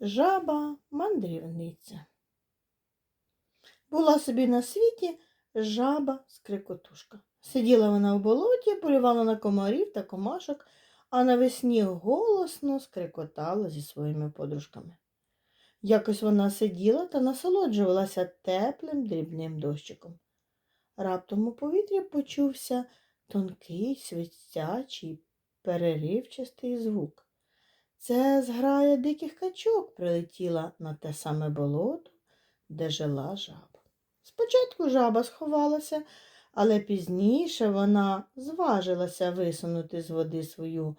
Жаба мандрівниця. Була собі на світі жаба скрикотушка. Сиділа вона в болоті, полювала на комарів та комашок, а навесні голосно скрикотала зі своїми подружками. Якось вона сиділа та насолоджувалася теплим дрібним дощиком. Раптом у повітрі почувся тонкий, свистячий, переривчастий звук. Це зграя диких качок прилетіла на те саме болото, де жила жаба. Спочатку жаба сховалася, але пізніше вона зважилася висунути з води свою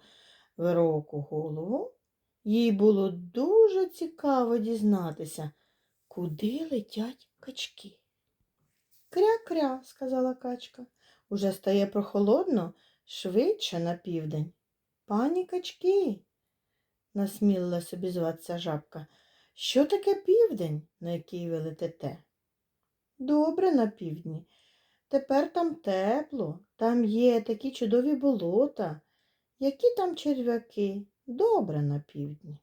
вироку голову. Їй було дуже цікаво дізнатися, куди летять качки. Кря-кря, сказала качка. Уже стає прохолодно, швидше на південь. Пані качки, насмілила собі зватися жабка. Що таке південь, на який ви летите? Добре на півдні. Тепер там тепло, там є такі чудові болота. Які там черв'яки? Добре на півдні.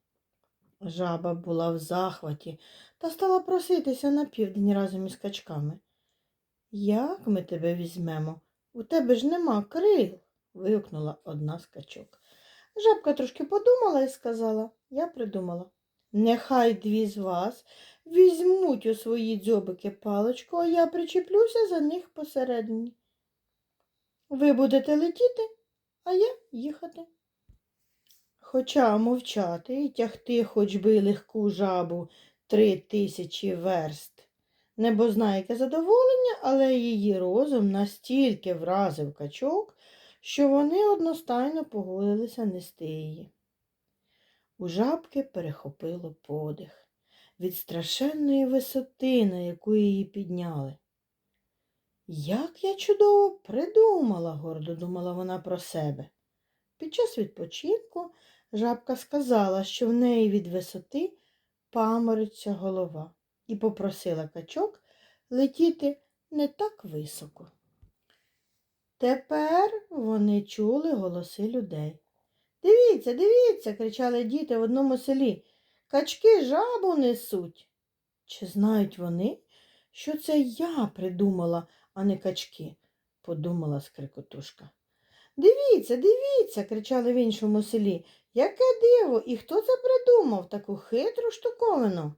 Жаба була в захваті та стала проситися на південь разом із качками. Як ми тебе візьмемо? У тебе ж нема крил. вигукнула одна з качок. Жабка трошки подумала і сказала, я придумала. Нехай дві з вас візьмуть у свої дзьобики паличку, а я причеплюся за них посередині. Ви будете летіти, а я їхати. Хоча мовчати і тягти хоч би легку жабу три тисячі верст. Небо знає яке задоволення, але її розум настільки вразив качок, що вони одностайно погодилися нести її. У жабки перехопило подих від страшенної висоти, на яку її підняли. Як я чудово придумала, гордо думала вона про себе. Під час відпочинку жабка сказала, що в неї від висоти памориться голова, і попросила качок летіти не так високо. Тепер вони чули голоси людей. Дивіться, дивіться, кричали діти в одному селі. Качки жабу несуть. Чи знають вони, що це я придумала, а не качки? подумала скрикотушка. Дивіться, дивіться, кричали в іншому селі. Яке диво, і хто це придумав таку хитру штуковину?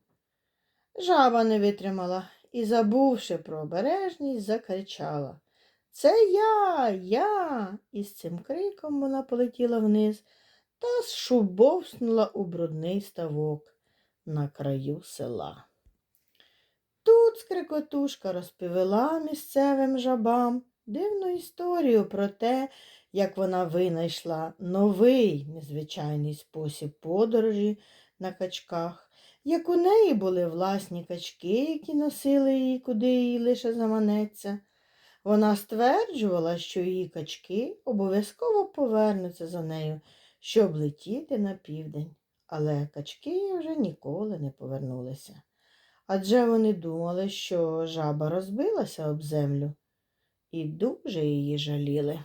Жаба не витримала і, забувши про обережність, закричала. Це я, я. І з цим криком вона полетіла вниз та шубовснула у брудний ставок на краю села. Тут скрикотушка розповіла місцевим жабам дивну історію про те, як вона винайшла новий незвичайний спосіб подорожі на качках, як у неї були власні качки, які носили її, куди їй лише заманеться. Вона стверджувала, що її качки обов'язково повернуться за нею, щоб летіти на південь. Але качки вже ніколи не повернулися. Адже вони думали, що жаба розбилася об землю і дуже її жаліли.